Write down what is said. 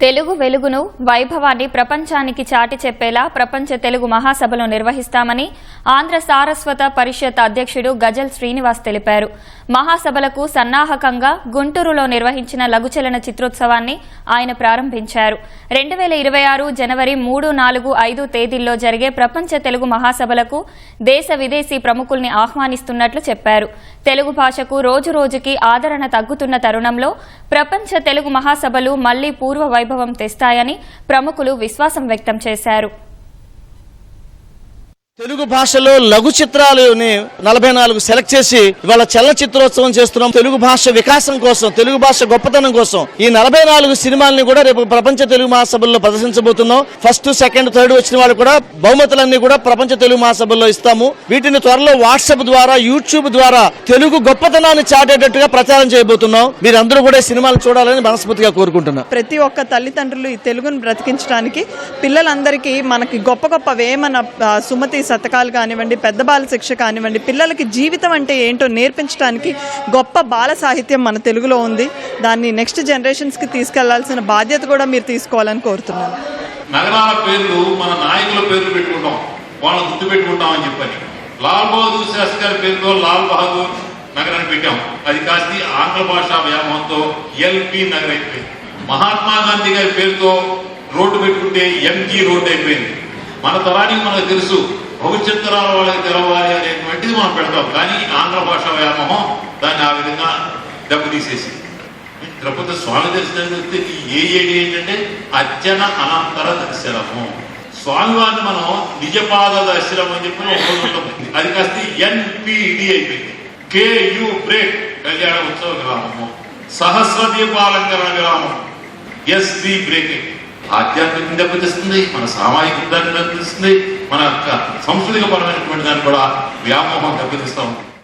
తెలుగు వెలుగును వైభవాన్ని ప్రపంచానికి చాటి చెప్పేలా ప్రపంచ తెలుగు మహాసభలు నిర్వహిస్తామని ఆంధ్ర సారస్వత పరిషత్ అధ్యక్షుడు గజల్ శ్రీనివాస్ తెలిపారు. మహాసభలకు సన్నాహకంగా గుంటూరులో నిర్వహించిన లఘుచలన చిత్రోత్సవాన్ని ఆయన ప్రారంభించారు. రెండు వేల ఇరవై ఆరు జనవరి మూడు నాలుగు ఐదు తేదీల్లో జరిగే ప్రపంచ తెలుగు మహాసభలకు దేశ విదేశీ ప్రముఖుల్ని ఆహ్వానిస్తున్నట్లు చెప్పారు. తెలుగు భాషకు రోజు రోజుకి ఆదరణ తగ్గుతున్న తరుణంలో ప్రపంచ తెలుగు మహాసభలు మళ్ళీ పూర్వ వైభవం తెస్తాయని ప్రముఖులు విశ్వాసం వ్యక్తం చేశారు. తెలుగు భాషలో లఘు చిత్రాలని నలభై నాలుగు సెలెక్ట్ చేసి ఇవాళ చల్ల చిత్రోత్సవం చేస్తున్నాం. తెలుగు భాష వికాసం కోసం తెలుగు భాష గొప్పతనం కోసం ఈ నలభై నాలుగు సినిమాల్ని కూడా రేపు ప్రపంచ తెలుగు మహాసభల్లో ప్రదర్శించబోతున్నాం. ఫస్ట్ సెకండ్ థర్డ్ వచ్చిన వాళ్ళు కూడా బహుమతులన్నీ కూడా ప్రపంచ తెలుగు మహాసభల్లో ఇస్తాము. వీటిని త్వరలో వాట్సాప్ ద్వారా యూట్యూబ్ ద్వారా తెలుగు గొప్పతనాన్ని చాటేటట్టుగా ప్రచారం చేయబోతున్నాం. మీరందరూ కూడా ఈ సినిమాలు చూడాలని మనస్ఫూర్తిగా కోరుకుంటున్నాం. ప్రతి ఒక్క తల్లిదండ్రులు ఈ తెలుగును బ్రతికించడానికి పిల్లలందరికీ మనకి గొప్ప గొప్ప వేమన సుమతి శతకాలు కానివ్వండి పెద్ద బాల శిక్ష కానివ్వండి పిల్లలకి జీవితం అంటే ఏంటో నేర్పించడానికి గొప్ప బాల సాహిత్యం మన తెలుగులో ఉంది. దాన్ని నెక్స్ట్ జనరేషన్స్కి తీసుకెళ్ళాల్సిన బాధ్యత కూడా మీరు తీసుకోవాలని కోరుతున్నాను. నగరాల పేర్లు మన నాయకుల పేర్లు పెట్టుకుంటాం. వాళ్ళని గుర్తు పెట్టుకుంటామని చెప్పని. లాల్ బహదూర్ శాస్త్రి గారి పేరుతో లాల్ బహదూర్ నగరాన్ని పెట్టాం. అది కాస్త ఆంగ్ల భాషా వ్యామోహంతో ఎల్పి నగర్ అయిపోయింది. మహాత్మా గాంధీ గారి పేరుతో రోడ్డు పెట్టుకుంటే ఎంజీ రోడ్డు అయిపోయింది. మన తరానికి మనకు తెలుసు భవిష్యత్ తరాల వాళ్ళకి తెలవాలి అనేటువంటిది మనం పెడతాం. కానీ ఆంధ్ర భాష వ్యామోహం దాన్ని ఆ విధంగా దెబ్బతీసేసి తిరుపతి స్వామి దర్శనం వస్తే ఏ ఏడి ఏంటంటే అర్చన అనంతర దర్శనము. స్వామివారిని మనం నిజపాద దర్శనం అని చెప్పి ఒక రోజు అది కాస్త ఎన్పిడి అయిపోయింది. కేయు బ్రేక్ కళ్యాణ ఉత్సవ విరామము సహస్ర దీపాలంకరణ విరామం ఎస్బి బ్రేకింగ్. ఆధ్యాత్మికం దెబ్బతీస్తుంది మన సామాజిక దాన్ని దెబ్బతీస్తుంది మన యొక్క సంస్కృతిక పరమైనటువంటి దాన్ని కూడా వ్యామోహం దెబ్బతీస్తూ ఉంటుంది.